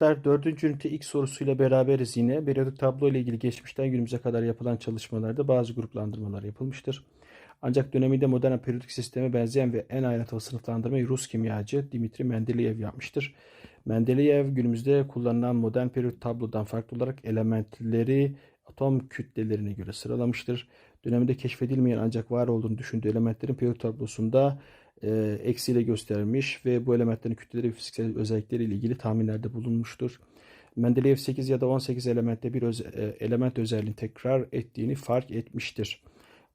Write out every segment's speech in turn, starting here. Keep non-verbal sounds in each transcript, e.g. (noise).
Dördüncü ünite ilk sorusuyla beraberiz yine. Periyodik tablo ile ilgili geçmişten günümüze kadar yapılan çalışmalarda bazı gruplandırmalar yapılmıştır. Ancak döneminde modern periyodik sisteme benzeyen ve en ayrıntılı sınıflandırmayı Rus kimyacı Dimitri Mendeleev yapmıştır. Mendeleev günümüzde kullanılan modern periyodik tablodan farklı olarak elementleri atom kütlelerine göre sıralamıştır. Döneminde keşfedilmeyen ancak var olduğunu düşündüğü elementlerin periyodik tablosunda e, eksiyle göstermiş ve bu elementlerin kütleleri ve fiziksel özellikleri ile ilgili tahminlerde bulunmuştur. Mendeleev 8 ya da 18 elementte bir öz, e, element özelliğini tekrar ettiğini fark etmiştir.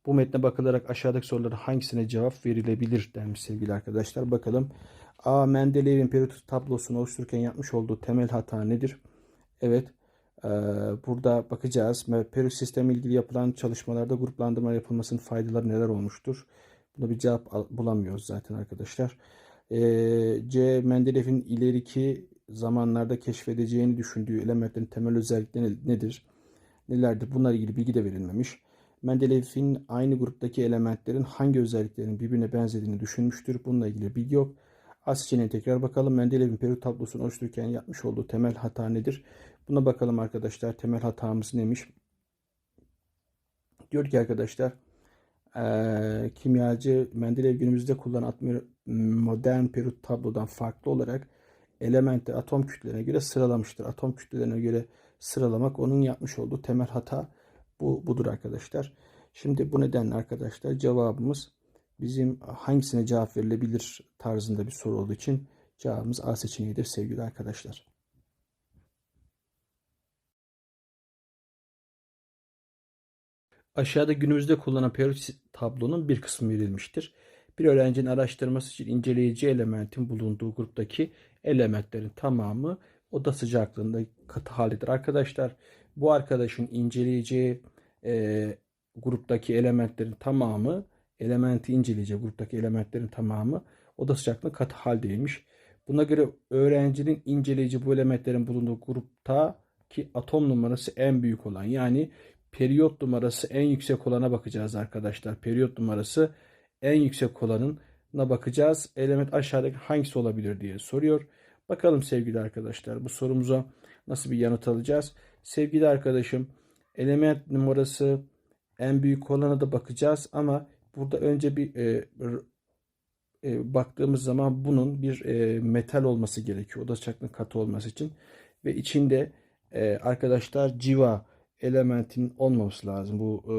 Bu metne bakılarak aşağıdaki sorulara hangisine cevap verilebilir denmiş sevgili arkadaşlar. Bakalım. A. Mendeleev'in periyodik tablosunu oluştururken yapmış olduğu temel hata nedir? Evet. E, burada bakacağız. Periyodik sistemle ilgili yapılan çalışmalarda gruplandırma yapılmasının faydaları neler olmuştur? Buna bir cevap bulamıyoruz zaten arkadaşlar. Ee, C. Mendelev'in ileriki zamanlarda keşfedeceğini düşündüğü elementlerin temel özellikleri nedir? Nelerdir? Bunlarla ilgili bilgi de verilmemiş. Mendelev'in aynı gruptaki elementlerin hangi özelliklerin birbirine benzediğini düşünmüştür. Bununla ilgili bilgi yok. A seçeneğine tekrar bakalım. Mendelev'in periyot tablosunu oluştururken yapmış olduğu temel hata nedir? Buna bakalım arkadaşlar. Temel hatamız neymiş? Diyor ki arkadaşlar e, kimyacı Mendeleev günümüzde kullanılan modern periyot tablodan farklı olarak elementi atom kütlelerine göre sıralamıştır. Atom kütlelerine göre sıralamak onun yapmış olduğu temel hata bu budur arkadaşlar. Şimdi bu nedenle arkadaşlar cevabımız bizim hangisine cevap verilebilir tarzında bir soru olduğu için cevabımız A seçeneğidir sevgili arkadaşlar. Aşağıda günümüzde kullanılan periyodik tablonun bir kısmı verilmiştir. Bir öğrencinin araştırması için inceleyici elementin bulunduğu gruptaki elementlerin tamamı oda sıcaklığında katı halidir. Arkadaşlar bu arkadaşın inceleyeceği e, gruptaki elementlerin tamamı elementi inceleyeceği gruptaki elementlerin tamamı oda sıcaklığında katı haldeymiş. Buna göre öğrencinin inceleyici bu elementlerin bulunduğu grupta ki atom numarası en büyük olan yani periyot numarası en yüksek olana bakacağız arkadaşlar. Periyot numarası en yüksek olanına bakacağız. Element aşağıdaki hangisi olabilir diye soruyor. Bakalım sevgili arkadaşlar bu sorumuza nasıl bir yanıt alacağız. Sevgili arkadaşım element numarası en büyük olana da bakacağız ama burada önce bir e, e, baktığımız zaman bunun bir e, metal olması gerekiyor. Oda sıcaklığının katı olması için ve içinde e, arkadaşlar civa elementin olmaması lazım bu e,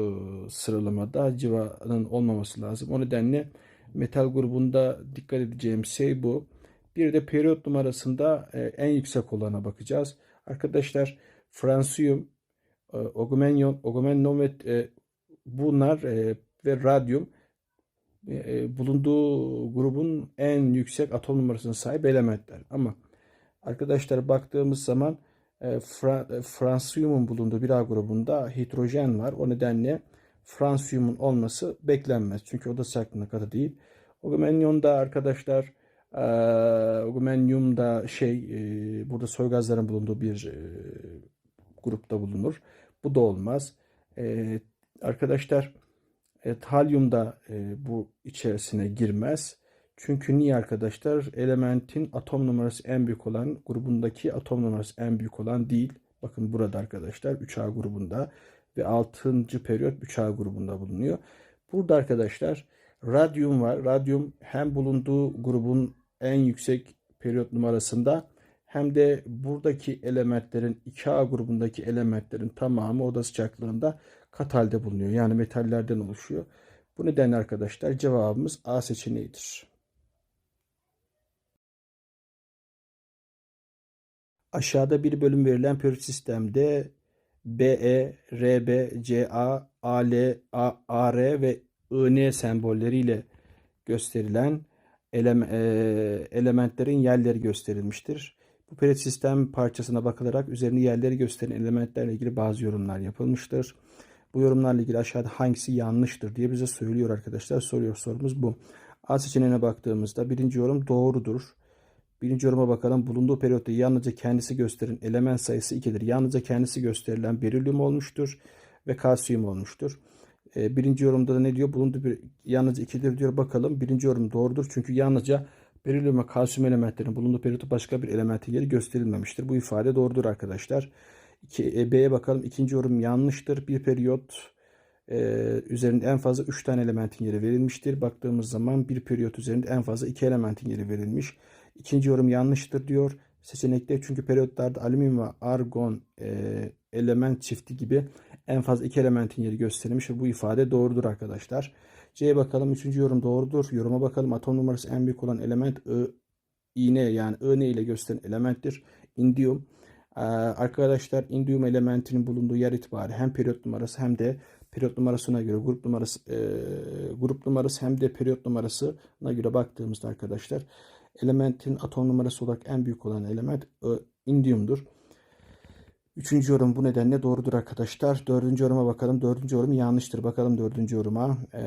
sıralamada civanın olmaması lazım. O nedenle metal grubunda dikkat edeceğim şey bu. Bir de periyot numarasında e, en yüksek olana bakacağız. Arkadaşlar fransiyum, e, ogumenyon, ogumennon ve e, bunlar e, ve radyum e, e bulunduğu grubun en yüksek atom numarasına sahip elementler. Ama arkadaşlar baktığımız zaman Fra e, fransiyumun bulunduğu bir A grubunda hidrojen var. O nedenle fransiyumun olması beklenmez. Çünkü o da sıcaklığına katı değil. Ogumenyumda arkadaşlar e, ogumenyumda şey e, burada soy gazların bulunduğu bir e, grupta bulunur. Bu da olmaz. E, arkadaşlar e, talyum da e, bu içerisine girmez. Çünkü niye arkadaşlar? Elementin atom numarası en büyük olan grubundaki atom numarası en büyük olan değil. Bakın burada arkadaşlar 3A grubunda ve 6. periyot 3A grubunda bulunuyor. Burada arkadaşlar radyum var. Radyum hem bulunduğu grubun en yüksek periyot numarasında hem de buradaki elementlerin 2A grubundaki elementlerin tamamı oda sıcaklığında kat halde bulunuyor. Yani metallerden oluşuyor. Bu nedenle arkadaşlar cevabımız A seçeneğidir. Aşağıda bir bölüm verilen periyodik sistemde BE, RB, CA, AL, AR ve IN sembolleriyle gösterilen ele, elementlerin yerleri gösterilmiştir. Bu periyodik sistem parçasına bakılarak üzerinde yerleri gösteren elementlerle ilgili bazı yorumlar yapılmıştır. Bu yorumlarla ilgili aşağıda hangisi yanlıştır diye bize söylüyor arkadaşlar. Soruyor sorumuz bu. A seçeneğine baktığımızda birinci yorum doğrudur. Birinci yoruma bakalım. Bulunduğu periyotta yalnızca kendisi gösteren element sayısı 2'dir. Yalnızca kendisi gösterilen berilyum olmuştur ve kalsiyum olmuştur. Ee, birinci yorumda da ne diyor? Bulunduğu bir yalnızca 2'dir diyor. Bakalım birinci yorum doğrudur. Çünkü yalnızca Berilyum ve kalsiyum elementlerinin bulunduğu periyotta başka bir elementin yeri gösterilmemiştir. Bu ifade doğrudur arkadaşlar. E, B'ye bakalım. İkinci yorum yanlıştır. Bir periyot e, üzerinde en fazla 3 tane elementin yeri verilmiştir. Baktığımız zaman bir periyot üzerinde en fazla 2 elementin yeri verilmiş. İkinci yorum yanlıştır diyor seçenekte çünkü periyotlarda alüminyum ve argon e, element çifti gibi en fazla iki elementin yeri gösterilmiş ve bu ifade doğrudur arkadaşlar. C'ye bakalım. Üçüncü yorum doğrudur. Yoruma bakalım. Atom numarası en büyük olan element I, iğne yani iğne ile gösteren elementtir. Indium. Ee, arkadaşlar indium elementinin bulunduğu yer itibari hem periyot numarası hem de periyot numarasına göre grup numarası e, grup numarası hem de periyot numarasına göre baktığımızda arkadaşlar elementin atom numarası olarak en büyük olan element e, indiumdur. Üçüncü yorum bu nedenle doğrudur arkadaşlar. Dördüncü yoruma bakalım. Dördüncü yorum yanlıştır. Bakalım dördüncü yoruma. E,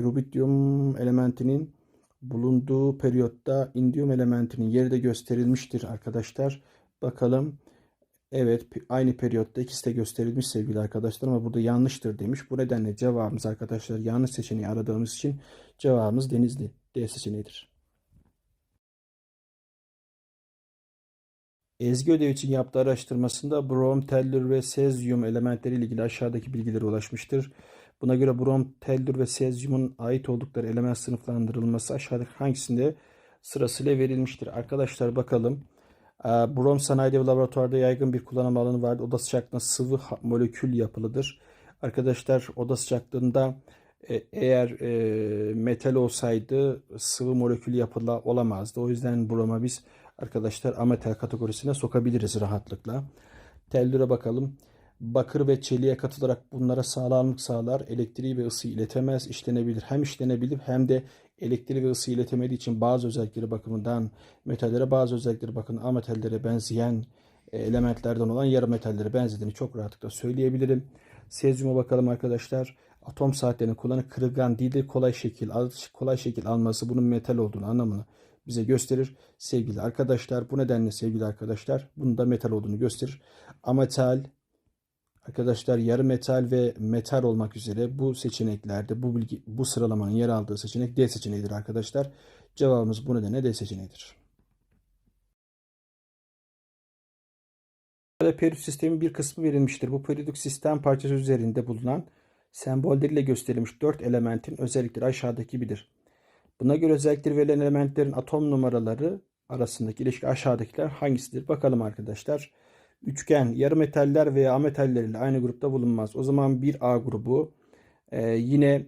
rubidium elementinin bulunduğu periyotta indium elementinin yeri de gösterilmiştir arkadaşlar. Bakalım. Evet aynı periyotta ikisi de gösterilmiş sevgili arkadaşlar ama burada yanlıştır demiş. Bu nedenle cevabımız arkadaşlar yanlış seçeneği aradığımız için cevabımız Denizli D seçeneğidir. Ezgi ödev için yaptığı araştırmasında brom, tellür ve sezyum elementleri ile ilgili aşağıdaki bilgilere ulaşmıştır. Buna göre brom, tellür ve sezyumun ait oldukları element sınıflandırılması aşağıdaki hangisinde sırasıyla verilmiştir? Arkadaşlar bakalım. Ee, brom sanayide ve laboratuvarda yaygın bir kullanım alanı vardır. Oda sıcaklığında sıvı molekül yapılıdır. Arkadaşlar oda sıcaklığında e, eğer e, metal olsaydı sıvı molekül yapılı olamazdı. O yüzden broma biz arkadaşlar ametal kategorisine sokabiliriz rahatlıkla. Tellüre bakalım. Bakır ve çeliğe katılarak bunlara sağlamlık sağlar. Elektriği ve ısıyı iletemez, işlenebilir. Hem işlenebilir hem de elektriği ve ısıyı iletemediği için bazı özellikleri bakımından metallere bazı özellikleri bakın ametallere benzeyen e, elementlerden olan yarı metallere benzediğini çok rahatlıkla söyleyebilirim. Sezyuma bakalım arkadaşlar. Atom saatlerinin kullanı kırılgan değil de kolay şekil, kolay şekil alması bunun metal olduğunu anlamını bize gösterir. Sevgili arkadaşlar bu nedenle sevgili arkadaşlar bunun da metal olduğunu gösterir. Ametal arkadaşlar yarı metal ve metal olmak üzere bu seçeneklerde bu bilgi bu sıralamanın yer aldığı seçenek D seçeneğidir arkadaşlar. Cevabımız bu nedenle D seçeneğidir. Periyot sistemin bir kısmı verilmiştir. Bu periyodik sistem parçası üzerinde bulunan sembolleriyle gösterilmiş dört elementin özellikleri aşağıdaki gibidir. Buna göre özellikleri verilen elementlerin atom numaraları arasındaki ilişki aşağıdakiler hangisidir? Bakalım arkadaşlar. Üçgen, yarı metaller veya ametaller ile aynı grupta bulunmaz. O zaman 1A grubu e, yine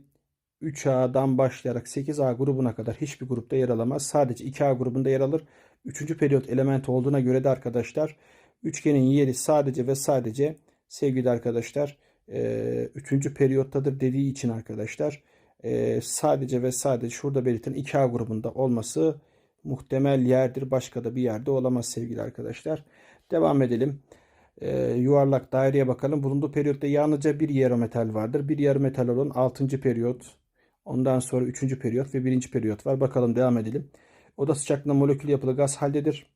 3A'dan başlayarak 8A grubuna kadar hiçbir grupta yer alamaz. Sadece 2A grubunda yer alır. Üçüncü periyot elementi olduğuna göre de arkadaşlar üçgenin yeri sadece ve sadece sevgili arkadaşlar e, üçüncü periyottadır dediği için arkadaşlar e, sadece ve sadece şurada belirtilen 2A grubunda olması muhtemel yerdir. Başka da bir yerde olamaz sevgili arkadaşlar. Devam edelim. E, yuvarlak daireye bakalım. Bulunduğu periyotta yalnızca bir yarı metal vardır. Bir yarı metal olan 6. periyot. Ondan sonra 3. periyot ve 1. periyot var. Bakalım devam edelim. Oda sıcaklığında molekül yapılı gaz haldedir.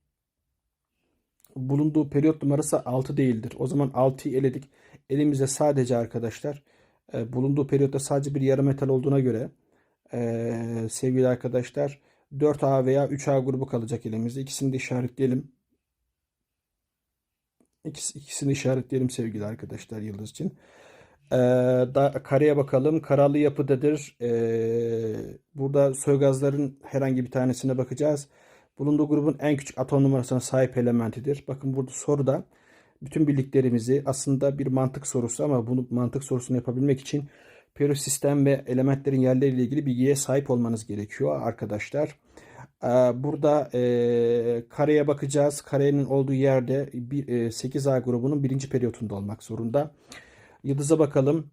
Bulunduğu periyot numarası 6 değildir. O zaman 6'yı eledik. Elimizde sadece arkadaşlar e, bulunduğu periyotta sadece bir yarı metal olduğuna göre e, sevgili arkadaşlar 4A veya 3A grubu kalacak elimizde. İkisini de işaretleyelim. İkisi, ikisini işaretleyelim sevgili arkadaşlar yıldız için. Ee, da, kareye bakalım. Karalı yapıdadır. Ee, burada soygazların herhangi bir tanesine bakacağız. Bulunduğu grubun en küçük atom numarasına sahip elementidir. Bakın burada soruda bütün bildiklerimizi aslında bir mantık sorusu ama bunu mantık sorusunu yapabilmek için periyodik sistem ve elementlerin yerleriyle ilgili bilgiye sahip olmanız gerekiyor arkadaşlar. Ee, burada e, kareye bakacağız. Karenin olduğu yerde bir, e, 8A grubunun birinci periyotunda olmak zorunda. Yıldıza bakalım.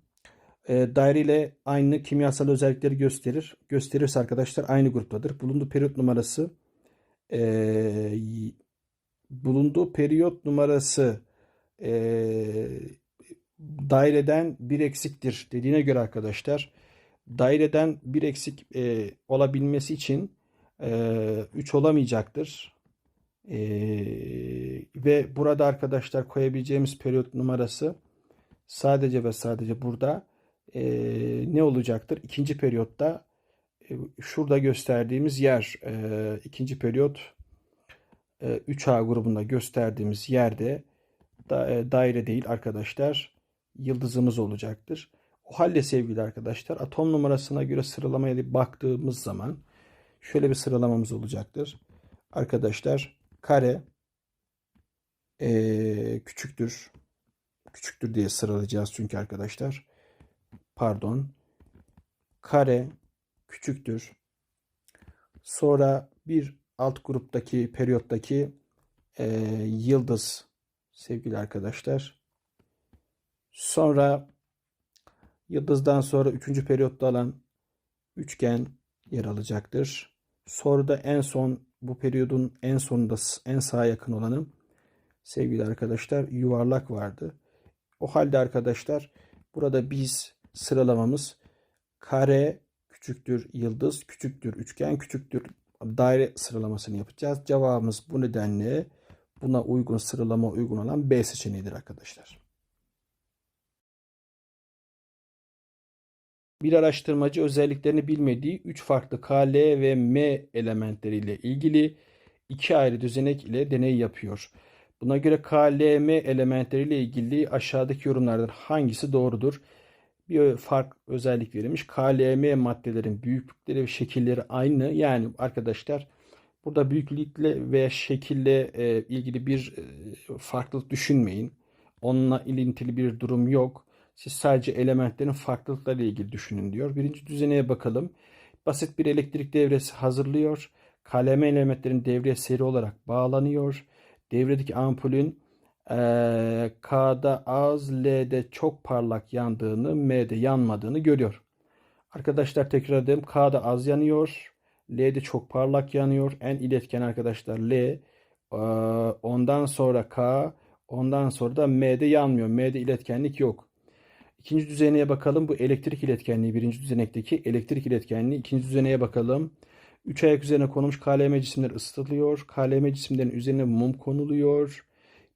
E, daire ile aynı kimyasal özellikleri gösterir. Gösterirse arkadaşlar aynı gruptadır. Bulunduğu periyot numarası e, bulunduğu periyot numarası e, daireden bir eksiktir dediğine göre arkadaşlar daireden bir eksik e, olabilmesi için e, 3 olamayacaktır. E, ve burada arkadaşlar koyabileceğimiz periyot numarası sadece ve sadece burada e, ne olacaktır? İkinci periyotta E, Şurada gösterdiğimiz yer e, ikinci periyot e, 3A grubunda gösterdiğimiz yerde da, e, daire değil arkadaşlar yıldızımız olacaktır. O halde sevgili arkadaşlar atom numarasına göre sıralamaya baktığımız zaman şöyle bir sıralamamız olacaktır. Arkadaşlar kare e, küçüktür. Küçüktür diye sıralayacağız çünkü arkadaşlar. Pardon. Kare küçüktür. Sonra bir alt gruptaki periyottaki e, yıldız sevgili arkadaşlar. Sonra yıldızdan sonra üçüncü periyotta alan üçgen yer alacaktır. Sonra da en son bu periyodun en sonunda en sağa yakın olanı sevgili arkadaşlar yuvarlak vardı. O halde arkadaşlar burada biz sıralamamız kare küçüktür yıldız küçüktür üçgen küçüktür daire sıralamasını yapacağız. Cevabımız bu nedenle buna uygun sıralama uygun olan B seçeneğidir arkadaşlar. Bir araştırmacı özelliklerini bilmediği 3 farklı K, L ve M elementleriyle ilgili iki ayrı düzenek ile deney yapıyor. Buna göre K, L, M elementleriyle ilgili aşağıdaki yorumlardan hangisi doğrudur? Bir fark özellik verilmiş. K, L, M maddelerin büyüklükleri ve şekilleri aynı. Yani arkadaşlar burada büyüklükle ve şekille e, ilgili bir e, farklılık düşünmeyin. Onunla ilintili bir durum yok. Siz sadece elementlerin farklılıkları ile ilgili düşünün diyor. Birinci düzeneye bakalım. Basit bir elektrik devresi hazırlıyor. KLM elementlerin devreye seri olarak bağlanıyor. Devredeki ampulün e, K'da az, L'de çok parlak yandığını, M'de yanmadığını görüyor. Arkadaşlar tekrar edelim. K'da az yanıyor. L'de çok parlak yanıyor. En iletken arkadaşlar L. Ondan sonra K. Ondan sonra da M'de yanmıyor. M'de iletkenlik yok. İkinci düzeneye bakalım. Bu elektrik iletkenliği birinci düzenekteki elektrik iletkenliği. ikinci düzeneye bakalım. Üç ayak üzerine konulmuş KLM cisimler ısıtılıyor. KLM cisimlerin üzerine mum konuluyor.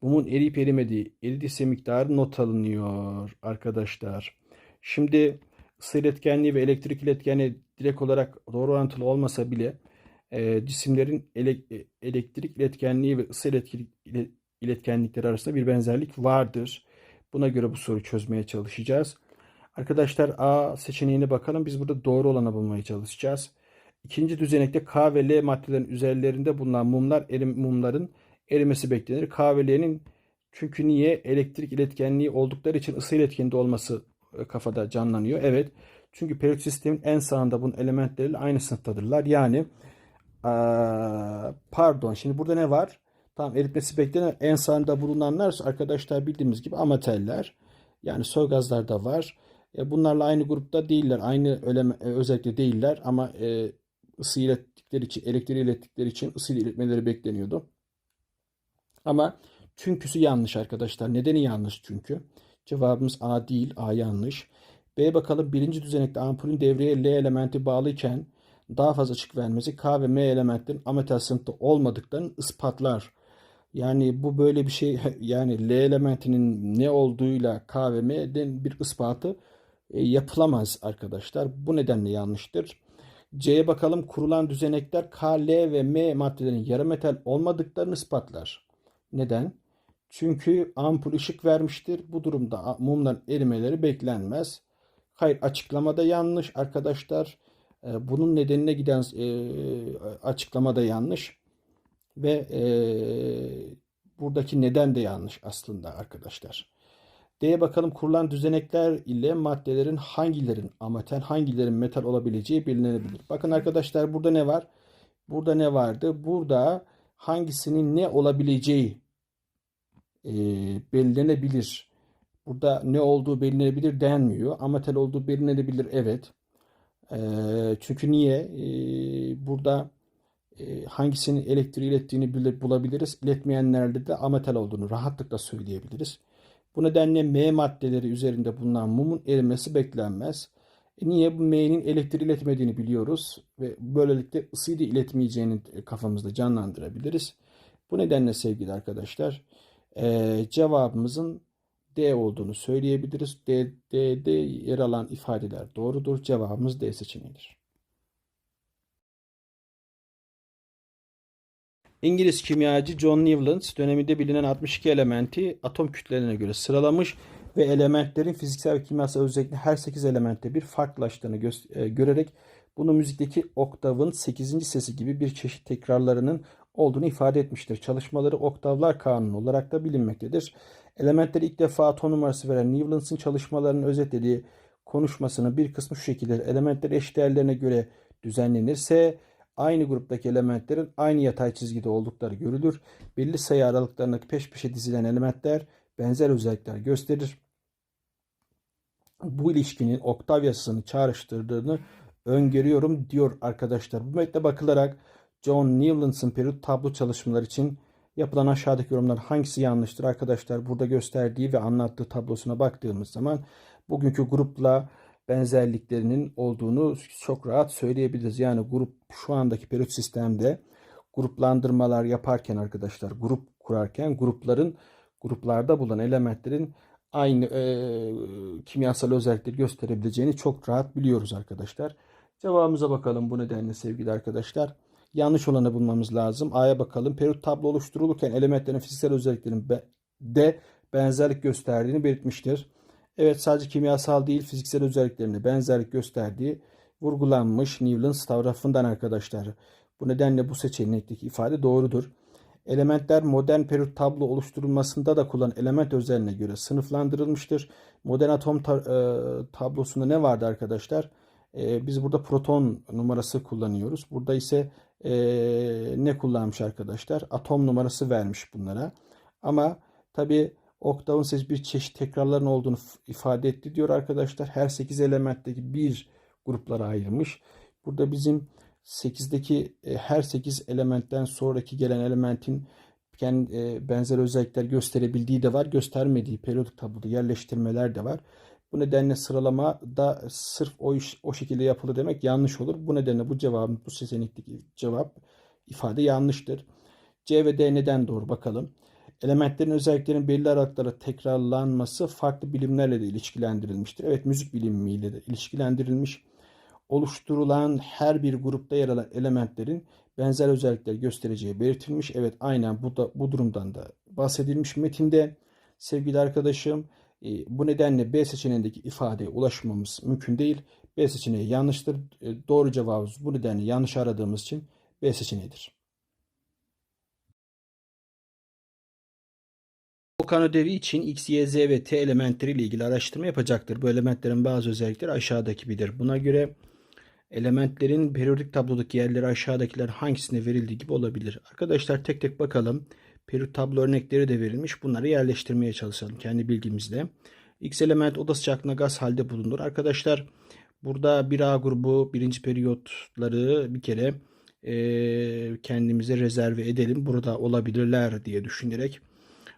Mumun eriyip erimediği eridiyse miktarı not alınıyor arkadaşlar. Şimdi ısı iletkenliği ve elektrik iletkenliği direkt olarak doğru orantılı olmasa bile e, cisimlerin ele, e, elektrik iletkenliği ve ısı elektrik iletkenlikleri arasında bir benzerlik vardır. Buna göre bu soruyu çözmeye çalışacağız. Arkadaşlar A seçeneğine bakalım. Biz burada doğru olanı bulmaya çalışacağız. İkinci düzenekte K ve L maddelerin üzerlerinde bulunan mumlar erim, mumların erimesi beklenir. K ve L'nin çünkü niye elektrik iletkenliği oldukları için ısı iletkeninde olması e, kafada canlanıyor. Evet. Çünkü periyot sistemin en sağında bunun elementleriyle aynı sınıftadırlar. Yani pardon şimdi burada ne var? Tamam eritmesi beklenen en sağında bulunanlar arkadaşlar bildiğimiz gibi amateller. Yani soy gazlarda var. E, bunlarla aynı grupta değiller. Aynı özellikle özellikle değiller ama e, ısı ilettikleri için, elektriği ilettikleri için ısı iletmeleri bekleniyordu. Ama çünküsü yanlış arkadaşlar. Nedeni yanlış çünkü. Cevabımız A değil. A yanlış. B bakalım birinci düzenekte ampulün devreye L elementi bağlıyken daha fazla ışık vermesi K ve M elementlerin ametal sınıfta olmadıklarını ispatlar. Yani bu böyle bir şey (laughs) yani L elementinin ne olduğuyla K ve M'den bir ispatı e, yapılamaz arkadaşlar. Bu nedenle yanlıştır. C'ye bakalım kurulan düzenekler K, L ve M maddelerin yarı metal olmadıklarını ispatlar. Neden? Çünkü ampul ışık vermiştir. Bu durumda mumların erimeleri beklenmez. Hayır açıklamada yanlış arkadaşlar. E, bunun nedenine giden e, açıklamada yanlış. Ve e, buradaki neden de yanlış aslında arkadaşlar. D'ye bakalım kurulan düzenekler ile maddelerin hangilerin ametal hangilerin metal olabileceği bilinebilir. Bakın arkadaşlar burada ne var? Burada ne vardı? Burada hangisinin ne olabileceği e, belirlenebilir. Burada ne olduğu belirlenebilir denmiyor. Ametal olduğu belirlenebilir evet. E, çünkü niye? E, burada e, hangisinin elektriği ilettiğini bulabiliriz. İletmeyenlerde de ametal olduğunu rahatlıkla söyleyebiliriz. Bu nedenle M maddeleri üzerinde bulunan mumun erimesi beklenmez. E niye? Bu M'nin elektriği iletmediğini biliyoruz ve böylelikle ısıyı da iletmeyeceğini kafamızda canlandırabiliriz. Bu nedenle sevgili arkadaşlar e, cevabımızın D olduğunu söyleyebiliriz. D, D, D yer alan ifadeler doğrudur. Cevabımız D seçeneğidir. İngiliz kimyacı John Newland döneminde bilinen 62 elementi atom kütlelerine göre sıralamış ve elementlerin fiziksel ve kimyasal özellikle her 8 elementte bir farklılaştığını gö- e, görerek bunu müzikteki oktavın 8. sesi gibi bir çeşit tekrarlarının olduğunu ifade etmiştir. Çalışmaları oktavlar kanunu olarak da bilinmektedir. Elementleri ilk defa atom numarası veren Newland'ın çalışmalarının özetlediği konuşmasının bir kısmı şu şekildedir. Elementler eş değerlerine göre düzenlenirse aynı gruptaki elementlerin aynı yatay çizgide oldukları görülür. Belli sayı aralıklarındaki peş peşe dizilen elementler benzer özellikler gösterir. Bu ilişkinin oktav yasasını çağrıştırdığını öngörüyorum diyor arkadaşlar. Bu metne bakılarak John Newlands'ın periyot tablo çalışmaları için yapılan aşağıdaki yorumlar hangisi yanlıştır arkadaşlar? Burada gösterdiği ve anlattığı tablosuna baktığımız zaman bugünkü grupla benzerliklerinin olduğunu çok rahat söyleyebiliriz. Yani grup şu andaki periyot sistemde gruplandırmalar yaparken arkadaşlar grup kurarken grupların gruplarda bulunan elementlerin aynı e, kimyasal özellikleri gösterebileceğini çok rahat biliyoruz arkadaşlar. Cevabımıza bakalım bu nedenle sevgili arkadaşlar. Yanlış olanı bulmamız lazım. A'ya bakalım. Periyot tablo oluşturulurken elementlerin fiziksel özelliklerinin de benzerlik gösterdiğini belirtmiştir. Evet sadece kimyasal değil fiziksel özelliklerine benzerlik gösterdiği vurgulanmış Newlands tarafından arkadaşlar. Bu nedenle bu seçenekteki ifade doğrudur. Elementler modern periyot tablo oluşturulmasında da kullanılan element özelliğine göre sınıflandırılmıştır. Modern atom ta e, tablosunda ne vardı arkadaşlar? E, biz burada proton numarası kullanıyoruz. Burada ise e, ne kullanmış arkadaşlar? Atom numarası vermiş bunlara. Ama tabi oktavın siz bir çeşit tekrarların olduğunu ifade etti diyor arkadaşlar. Her 8 elementteki bir gruplara ayırmış. Burada bizim 8'deki e, her 8 elementten sonraki gelen elementin kendi e, benzer özellikler gösterebildiği de var, göstermediği periyodik tabloda yerleştirmeler de var. Bu nedenle sıralama da sırf o iş o şekilde yapılır demek yanlış olur. Bu nedenle bu cevabın bu seçenekteki cevap ifade yanlıştır. C ve D neden doğru bakalım. Elementlerin özelliklerinin belli aralıklara tekrarlanması farklı bilimlerle de ilişkilendirilmiştir. Evet müzik bilimiyle de ilişkilendirilmiş. Oluşturulan her bir grupta yer alan elementlerin benzer özellikler göstereceği belirtilmiş. Evet aynen bu da bu durumdan da bahsedilmiş metinde. Sevgili arkadaşım bu nedenle B seçeneğindeki ifadeye ulaşmamız mümkün değil. B seçeneği yanlıştır. E, doğru cevabımız bu nedenle yanlış aradığımız için B seçeneğidir. Okan ödevi için X, Y, Z ve T elementleri ile ilgili araştırma yapacaktır. Bu elementlerin bazı özellikleri aşağıdaki gibidir. Buna göre elementlerin periyodik tablodaki yerleri aşağıdakiler hangisine verildiği gibi olabilir. Arkadaşlar tek tek bakalım. Periyot tablo örnekleri de verilmiş. Bunları yerleştirmeye çalışalım kendi bilgimizle. X element oda sıcaklığında gaz halde bulunur. Arkadaşlar burada 1A grubu birinci periyotları bir kere e, kendimize rezerve edelim. Burada olabilirler diye düşünerek.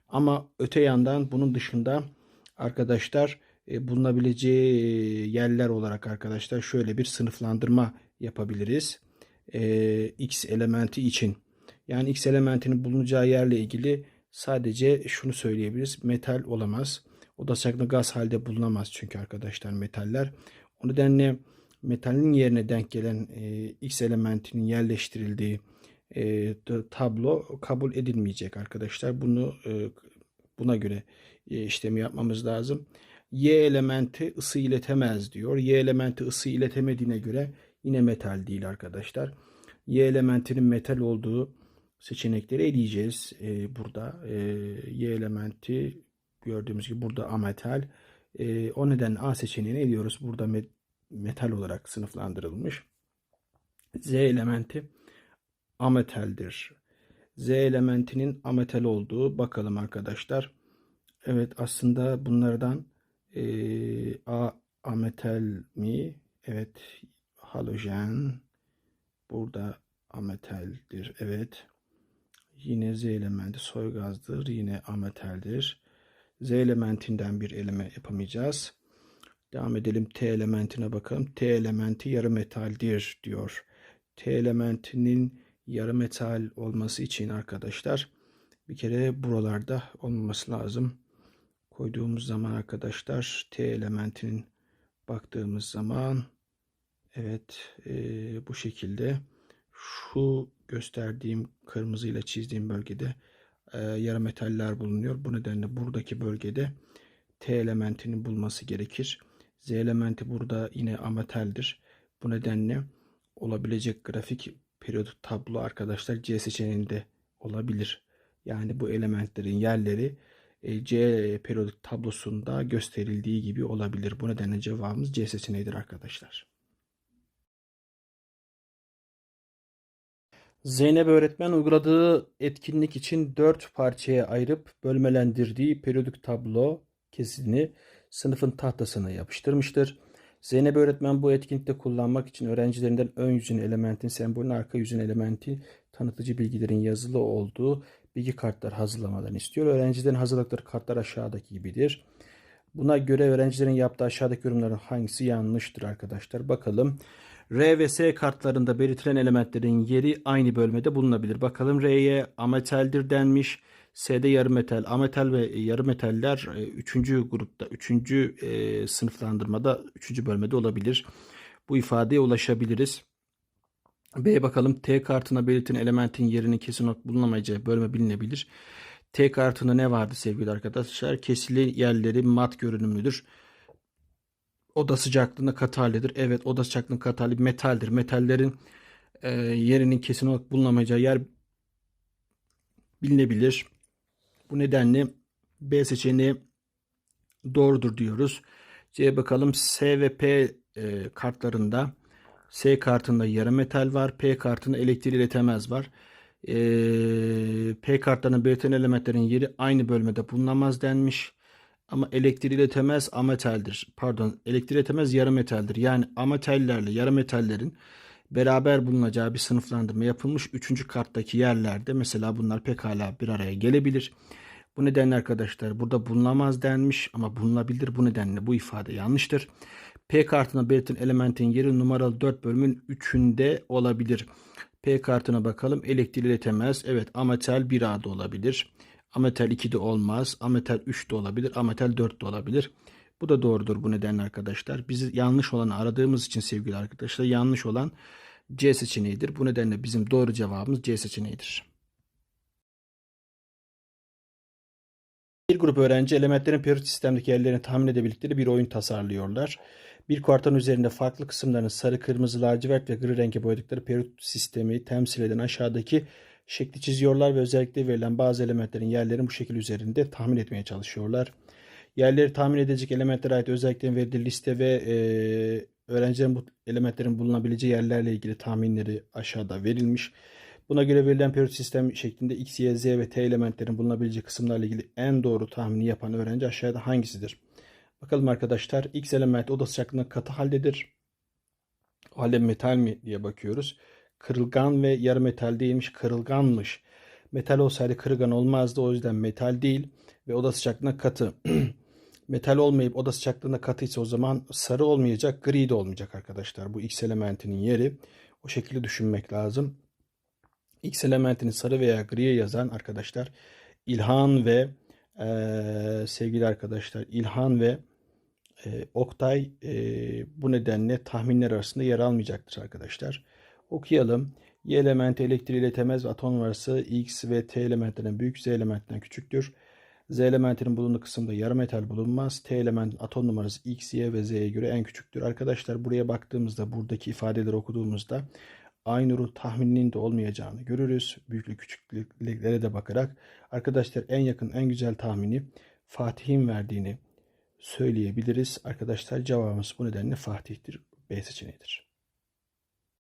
Ama öte yandan bunun dışında arkadaşlar e, bulunabileceği yerler olarak arkadaşlar şöyle bir sınıflandırma yapabiliriz. E, X elementi için. Yani X elementinin bulunacağı yerle ilgili sadece şunu söyleyebiliriz. Metal olamaz. Oda sıcaklığında gaz halde bulunamaz çünkü arkadaşlar metaller. O nedenle metalin yerine denk gelen e, X elementinin yerleştirildiği e, tablo kabul edilmeyecek arkadaşlar. Bunu e, buna göre e, işlemi yapmamız lazım. Y elementi ısı iletemez diyor. Y elementi ısı iletemediğine göre yine metal değil arkadaşlar. Y elementinin metal olduğu seçenekleri eleyeceğiz e, burada. E, y elementi gördüğümüz gibi burada ametal. E, o nedenle A seçeneğini eliyoruz. Burada met metal olarak sınıflandırılmış. Z elementi ametaldir. Z elementinin ametal olduğu bakalım arkadaşlar. Evet aslında bunlardan e, A ametal mi? Evet halojen burada ametaldir. Evet. Yine Z elementi soy gazdır. Yine ametaldir. Z elementinden bir eleme yapamayacağız. Devam edelim T elementine bakalım. T elementi yarı metaldir diyor. T elementinin yarı metal olması için arkadaşlar bir kere buralarda olmaması lazım. Koyduğumuz zaman arkadaşlar T elementinin baktığımız zaman evet e, bu şekilde şu gösterdiğim kırmızıyla çizdiğim bölgede e, yarı metaller bulunuyor. Bu nedenle buradaki bölgede T elementini bulması gerekir. Z elementi burada yine ametaldir. Bu nedenle olabilecek grafik periyodik tablo arkadaşlar C seçeneğinde olabilir. Yani bu elementlerin yerleri e, C periyodik tablosunda gösterildiği gibi olabilir. Bu nedenle cevabımız C seçeneğidir arkadaşlar. Zeynep öğretmen uyguladığı etkinlik için dört parçaya ayırıp bölmelendirdiği periyodik tablo kesini sınıfın tahtasına yapıştırmıştır. Zeynep öğretmen bu etkinlikte kullanmak için öğrencilerinden ön yüzün elementin sembolün arka yüzün elementi tanıtıcı bilgilerin yazılı olduğu bilgi kartları hazırlamalarını istiyor. Öğrencilerin hazırladıkları kartlar aşağıdaki gibidir. Buna göre öğrencilerin yaptığı aşağıdaki yorumların hangisi yanlıştır arkadaşlar? Bakalım. R ve S kartlarında belirtilen elementlerin yeri aynı bölmede bulunabilir. Bakalım R'ye ametaldir denmiş. S'de yarı metal, ametal ve yarı metaller 3. grupta, 3. sınıflandırmada 3. bölmede olabilir. Bu ifadeye ulaşabiliriz. B bakalım T kartına belirtilen elementin yerinin kesin bulunamayacağı bölme bilinebilir. T kartında ne vardı sevgili arkadaşlar? Kesili yerleri mat görünümlüdür. Oda sıcaklığında katı halidir. Evet oda sıcaklığında katı hali metaldir. Metallerin e, yerinin kesin olarak bulunamayacağı yer bilinebilir. Bu nedenle B seçeneği doğrudur diyoruz. C'ye bakalım. S ve P e, kartlarında S kartında yarı metal var. P kartında elektrik iletemez var. E, P kartlarının belirten elementlerin yeri aynı bölmede bulunamaz denmiş. Ama elektrik iletemez ametaldir. Pardon elektrik iletemez yarı metaldir. Yani ametallerle yarı metallerin beraber bulunacağı bir sınıflandırma yapılmış. Üçüncü karttaki yerlerde mesela bunlar pekala bir araya gelebilir. Bu nedenle arkadaşlar burada bulunamaz denmiş ama bulunabilir. Bu nedenle bu ifade yanlıştır. P kartına belirtilen elementin yeri numaralı 4 bölümün 3'ünde olabilir. P kartına bakalım. Elektrik iletemez. Evet ametal 1A'da olabilir. Ametal 2'de olmaz. Ametal 3'de olabilir. Ametal 4'de olabilir. Bu da doğrudur bu nedenle arkadaşlar. Biz yanlış olanı aradığımız için sevgili arkadaşlar yanlış olan C seçeneğidir. Bu nedenle bizim doğru cevabımız C seçeneğidir. Bir grup öğrenci elementlerin periyot sistemdeki yerlerini tahmin edebildikleri bir oyun tasarlıyorlar. Bir kuartanın üzerinde farklı kısımlarını sarı, kırmızı, lacivert ve gri renge boyadıkları periyot sistemi temsil eden aşağıdaki şekli çiziyorlar ve özellikle verilen bazı elementlerin yerlerini bu şekil üzerinde tahmin etmeye çalışıyorlar. Yerleri tahmin edecek elementlere ait özelliklerin verildiği liste ve e, öğrencilerin bu elementlerin bulunabileceği yerlerle ilgili tahminleri aşağıda verilmiş. Buna göre verilen periyot sistem şeklinde X, Y, Z ve T elementlerin bulunabileceği kısımlarla ilgili en doğru tahmini yapan öğrenci aşağıda hangisidir? Bakalım arkadaşlar. X element oda sıcaklığında katı haldedir. O halde metal mi diye bakıyoruz. Kırılgan ve yarı metal değilmiş. Kırılganmış. Metal olsaydı kırılgan olmazdı. O yüzden metal değil ve oda sıcaklığında katı. (clears throat) metal olmayıp oda sıcaklığında katıysa o zaman sarı olmayacak, gri de olmayacak arkadaşlar. Bu X elementinin yeri. O şekilde düşünmek lazım. X elementini sarı veya griye yazan arkadaşlar İlhan ve e, sevgili arkadaşlar İlhan ve e, Oktay e, bu nedenle tahminler arasında yer almayacaktır arkadaşlar. Okuyalım. Y elementi elektriği iletemez ve atom numarası X ve T elementlerinden büyük, Z elementinden küçüktür. Z elementinin bulunduğu kısımda yarı metal bulunmaz. T elementin atom numarası X, Y ve Z'ye göre en küçüktür. Arkadaşlar buraya baktığımızda buradaki ifadeleri okuduğumuzda Aynur'un tahmininin de olmayacağını görürüz. Büyüklük küçüklüklere de bakarak. Arkadaşlar en yakın en güzel tahmini Fatih'in verdiğini söyleyebiliriz. Arkadaşlar cevabımız bu nedenle Fatih'tir. B seçeneğidir.